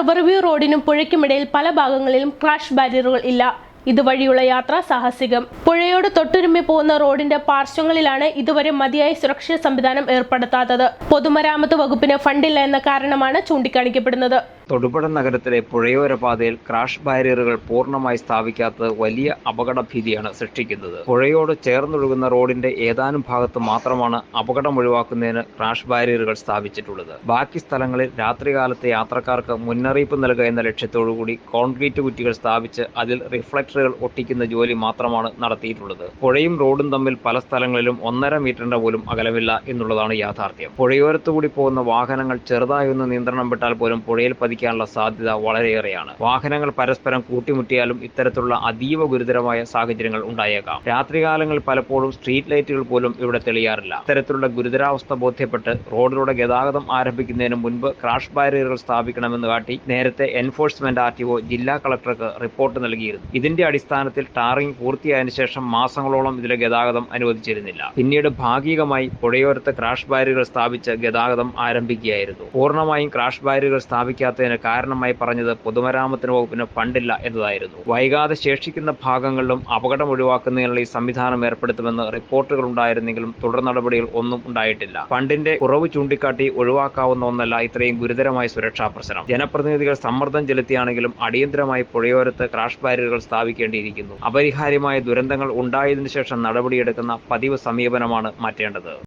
Riverview റോഡിനും പുഴയ്ക്കുമിടയിൽ പല ഭാഗങ്ങളിലും crash ബാരിയറുകൾ ഇല്ല. ഇതുവഴിയുള്ള യാത്ര സാഹസികം. പുഴയോട് തൊട്ടുരുമ്മി പോകുന്ന റോഡിന്റെ പാർശ്വങ്ങളിലാണ് ഇതുവരെ മതിയായ സുരക്ഷാ സംവിധാനം ഏർപ്പെടുത്താത്തത്. പൊതുമരാമത്ത് വകുപ്പിന് ഫണ്ടില്ല എന്ന കാരണമാണ് ചൂണ്ടിക്കാണിക്കപ്പെടുന്നത്. തൊടുപുഴ നഗരത്തിലെ പുഴയോര പാതയിൽ ക്രാഷ് ബാരിയറുകൾ പൂർണമായി സ്ഥാപിക്കാത്തത് വലിയ അപകട ഭീതിയാണ് സൃഷ്ടിക്കുന്നത്. പുഴയോട് ചേർന്നൊഴുകുന്ന റോഡിന്റെ ഏതാനും ഭാഗത്ത് മാത്രമാണ് അപകടം ഒഴിവാക്കുന്നതിന് ക്രാഷ് ബാരിയറുകൾ സ്ഥാപിച്ചിട്ടുള്ളത്. ബാക്കി സ്ഥലങ്ങളിൽ രാത്രികാലത്തെ യാത്രക്കാർക്ക് മുന്നറിയിപ്പ് നൽകുക എന്ന ലക്ഷ്യത്തോടുകൂടി കോൺക്രീറ്റ് കുറ്റികൾ സ്ഥാപിച്ച് അതിൽ റിഫ്ലക്ടറുകൾ ഒട്ടിക്കുന്ന ജോലി മാത്രമാണ് നടത്തിയിട്ടുള്ളത്. പുഴയും റോഡും തമ്മിൽ പല സ്ഥലങ്ങളിലും ഒന്നര മീറ്ററിന്റെ പോലും അകലമില്ല എന്നുള്ളതാണ് യാഥാർത്ഥ്യം. പുഴയോരത്തുകൂടി പോകുന്ന വാഹനങ്ങൾ ചെറുതായി ഒന്ന് നിയന്ത്രണം വിട്ടാൽ പോലും പുഴയിൽ പതിക്കാനുള്ള സാധ്യത വളരെയേറെയാണ്. വാഹനങ്ങൾ പരസ്പരം കൂട്ടിമുട്ടിയാലും ഇത്തരത്തിലുള്ള അതീവ ഗുരുതരമായ സാഹചര്യങ്ങൾ ഉണ്ടായേക്കാം. രാത്രികാലങ്ങളിൽ പലപ്പോഴും സ്ട്രീറ്റ് ലൈറ്റുകൾ പോലും ഇവിടെ തെളിയാറില്ല. ഇത്തരത്തിലുള്ള ഗുരുതരാവസ്ഥ ബോധ്യപ്പെട്ട് റോഡിലൂടെ ഗതാഗതം ആരംഭിക്കുന്നതിന് മുൻപ് ക്രാഷ് ബാരിയറുകൾ സ്ഥാപിക്കണമെന്ന് കാട്ടി നേരത്തെ എൻഫോഴ്സ്മെന്റ് ആർ ജില്ലാ കളക്ടർക്ക് റിപ്പോർട്ട് നൽകിയിരുന്നു. ഇതിന്റെ അടിസ്ഥാനത്തിൽ ടാറിംഗ് പൂർത്തിയായതിനു ശേഷം മാസങ്ങളോളം ഇതിലെ ഗതാഗതം അനുവദിച്ചിരുന്നില്ല. പിന്നീട് ഭാഗികമായി പുഴയോരത്ത് ക്രാഷ് ബാരിയറുകൾ സ്ഥാപിച്ച് ഗതാഗതം ആരംഭിക്കുകയായിരുന്നു. പൂർണമായും ക്രാഷ് ബാരിയറുകൾ സ്ഥാപിക്കാത്തതിന് കാരണമായി പറഞ്ഞത് പൊതുമരാമത്തിന് വകുപ്പിന് ഫണ്ടില്ല എന്നതായിരുന്നു. വൈകാതെ ശേഷിക്കുന്ന ഭാഗങ്ങളിലും അപകടം ഒഴിവാക്കുന്നതിനുള്ള ഈ സംവിധാനം ഏർപ്പെടുത്തുമെന്ന് റിപ്പോർട്ടുകൾ ഉണ്ടായിരുന്നെങ്കിലും തുടർ നടപടികൾ ഒന്നും ഉണ്ടായിട്ടില്ല. ഫണ്ടിന്റെ കുറവ് ചൂണ്ടിക്കാട്ടി ഒഴിവാക്കാവുന്ന ഒന്നല്ല ഇത്രയും ഗുരുതരമായ സുരക്ഷാ പ്രശ്നം. ജനപ്രതിനിധികൾ സമ്മർദ്ദം ചെലുത്തിയാണെങ്കിലും അടിയന്തരമായി പുഴയോരത്ത് ക്രാഷ് ബാരിയറുകൾ സ്ഥാപിക്കേണ്ടിയിരിക്കുന്നു. അപരിഹാര്യമായ ദുരന്തങ്ങൾ ഉണ്ടായതിനു ശേഷം നടപടിയെടുക്കുന്ന പതിവ് സമീപനമാണ് മാറ്റേണ്ടത്.